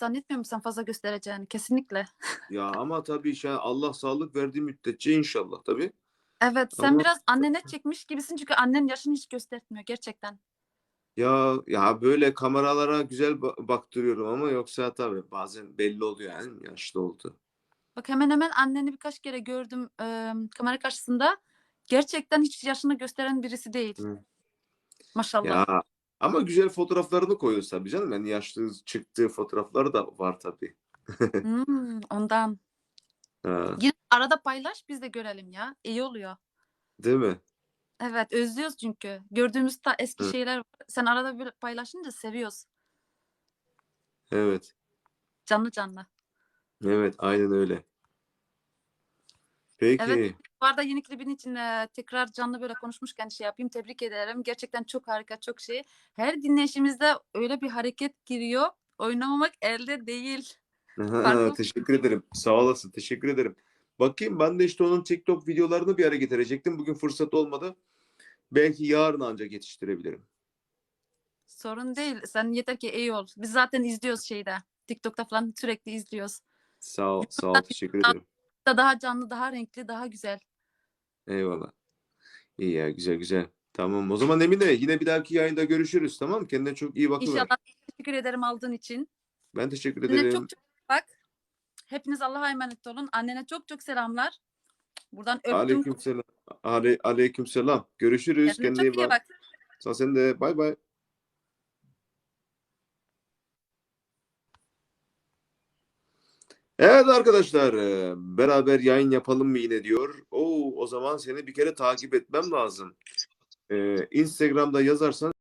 zannetmiyorum sen fazla göstereceğini. Kesinlikle. Ya ama tabii şey Allah sağlık verdiği müddetçe inşallah tabii. Evet sen Ama- biraz annene çekmiş gibisin çünkü annen yaşını hiç göstermiyor gerçekten. Ya ya böyle kameralara güzel ba- baktırıyorum ama yoksa tabii bazen belli oluyor yani yaşlı oldu. Bak hemen hemen anneni birkaç kere gördüm e, kamera karşısında. Gerçekten hiç yaşını gösteren birisi değil. Hı. Maşallah. Ya ama güzel fotoğraflarını koyuyoruz tabii canım. Yani yaşlı çıktığı fotoğrafları da var tabii. Hmm, ondan. Ha, arada paylaş biz de görelim ya. İyi oluyor. değil mi? Evet özlüyoruz çünkü. Gördüğümüz ta eski Hı. şeyler var. Sen arada bir paylaşınca seviyoruz. Evet. Canlı canlı. Evet, aynen öyle. Peki. Bu arada yeni klibin için e, tekrar canlı böyle konuşmuşken şey yapayım. Tebrik ederim. Gerçekten çok harika, çok şey. Her dinleyişimizde öyle bir hareket giriyor. Oynamamak elde değil. Teşekkür ederim. Sağ olasın. Teşekkür ederim. Bakayım ben de işte onun TikTok videolarını bir ara getirecektim. Bugün fırsat olmadı. Belki yarın ancak yetiştirebilirim. Sorun değil. Sen yeter ki iyi ol. Biz zaten izliyoruz şeyde. TikTok'ta falan sürekli izliyoruz. Sağ ol, sağ ol. Teşekkür ederim. Da daha canlı, daha renkli, daha güzel. Eyvallah. İyi ya, güzel güzel. Tamam. O zaman Emine yine bir dahaki yayında görüşürüz. Tamam mı? Kendine çok iyi bakıver. İnşallah teşekkür ederim aldığın için. Ben teşekkür Annene ederim. çok çok bak. Hepiniz Allah'a emanet olun. Annene çok çok selamlar. Buradan öptüm. Aleykümselam. Ale, aleykümselam. Görüşürüz. Kendine Kendine iyi çok iyi bak. bak. Sağ sen de. Bay bay. Evet arkadaşlar, e, beraber yayın yapalım mı yine diyor. O zaman seni bir kere takip etmem lazım. E, Instagram'da yazarsan